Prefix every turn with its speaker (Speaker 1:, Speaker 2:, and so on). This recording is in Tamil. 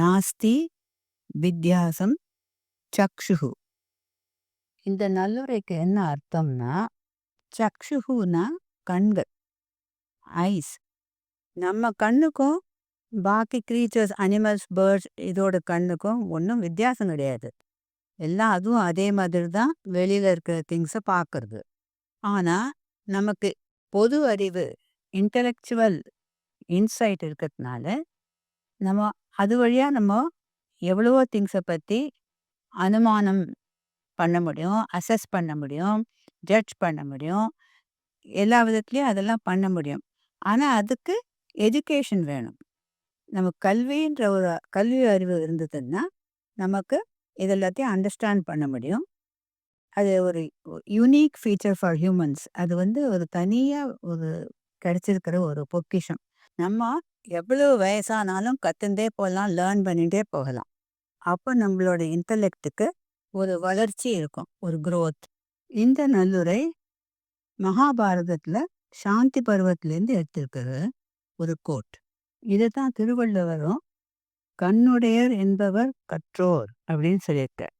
Speaker 1: நாஸ்தி வித்தியாசம் சக்ஷுகு
Speaker 2: இந்த நல்லுரைக்கு என்ன அர்த்தம்னா
Speaker 1: சக்ஷுகுனா கண்கள் ஐஸ் நம்ம கண்ணுக்கும் பாக்கி க்ரீச்சர்ஸ் அனிமல்ஸ் பேர்ட்ஸ் இதோட கண்ணுக்கும் ஒன்றும் வித்தியாசம் கிடையாது. எல்லாம் அதுவும் அதே மாதிரி தான் வெளியில் இருக்கிற திங்ஸை பார்க்கறது ஆனால் நமக்கு பொது அறிவு இன்டலெக்சுவல் இன்சைட் இருக்கிறதுனால நம்ம அது வழியாக நம்ம எவ்வளவோ திங்ஸை பற்றி அனுமானம் பண்ண முடியும் அசஸ் பண்ண முடியும் ஜட்ஜ் பண்ண முடியும். எல்லா விதத்துலேயும் அதெல்லாம் பண்ண முடியும். ஆனால் அதுக்கு எஜுகேஷன் வேணும். நம்ம கல்வின்ற ஒரு கல்வி அறிவு இருந்ததுன்னா நமக்கு இது எல்லாத்தையும் அண்டர்ஸ்டாண்ட் பண்ண முடியும். அது ஒரு யூனிக் ஃபீச்சர் ஃபார் ஹியூமன்ஸ் அது வந்து ஒரு தனியாக ஒரு கிடைச்சிருக்கிற ஒரு பொக்கிஷம். நம்ம எவ்வளவு வயசானாலும் கத்துந்தே போகலாம் லேர்ன் பண்ணிகிட்டே போகலாம். அப்போ நம்மளோட இன்டலெக்டுக்கு ஒரு வளர்ச்சி இருக்கும் ஒரு க்ரோத் இந்த நல்லுரை மகாபாரதத்தில் சாந்தி பருவத்திலேருந்து எடுத்திருக்கிறது ஒரு கோட் இதை தான் திருவள்ளுவரும் கண்ணுடையர் என்பவர் கற்றோர் அப்படின்னு சொல்லியிருக்கார்.